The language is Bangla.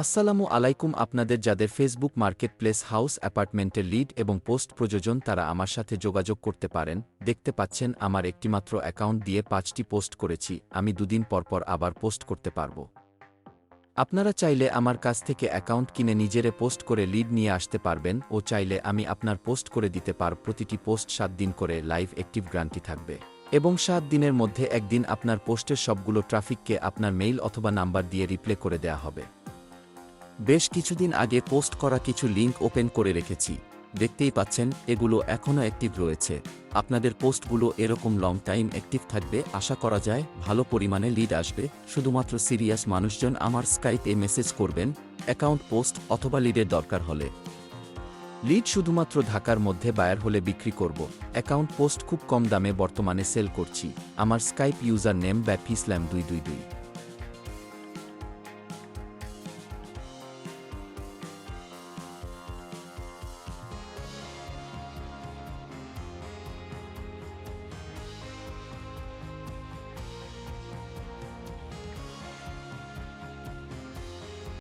আসসালামু আলাইকুম আপনাদের যাদের ফেসবুক মার্কেট প্লেস হাউস অ্যাপার্টমেন্টের লিড এবং পোস্ট প্রযোজন তারা আমার সাথে যোগাযোগ করতে পারেন, দেখতে পাচ্ছেন আমার একটিমাত্র অ্যাকাউন্ট দিয়ে পাঁচটি পোস্ট করেছি, আমি দুদিন পরপর আবার পোস্ট করতে পারব। আপনারা চাইলে আমার কাছ থেকে অ্যাকাউন্ট কিনে নিজেরে পোস্ট করে লিড নিয়ে আসতে পারবেন ও চাইলে আমি আপনার পোস্ট করে দিতে পার, প্রতিটি পোস্ট সাত দিন করে লাইভ অ্যাক্টিভ গ্রান্টি থাকবে। এবং সাত দিনের মধ্যে একদিন আপনার পোস্টের সবগুলো ট্রাফিককে আপনার মেইল অথবা নাম্বার দিয়ে রিপ্লে করে দেয়া হবে। বেশ কিছুদিন আগে পোস্ট করা কিছু লিঙ্ক ওপেন করে রেখেছি। দেখতেই পাচ্ছেন, এগুলো এখনও অ্যাক্টিভ রয়েছে। আপনাদের পোস্টগুলো এরকম লং টাইম অ্যাক্টিভ থাকবে, আশা করা যায় ভালো পরিমাণে লিড আসবে। শুধুমাত্র সিরিয়াস মানুষজন আমার স্কাইপে মেসেজ করবেন অ্যাকাউন্ট পোস্ট অথবা লিডের দরকার হলে। লিড শুধুমাত্র ঢাকার মধ্যে বায়ার হলে বিক্রি করব। অ্যাকাউন্ট পোস্ট খুব কম দামে বর্তমানে সেল করছি। আমার স্কাইপ ইউজার নেম ব্যাপিসল্যাম দুই দুই দুই।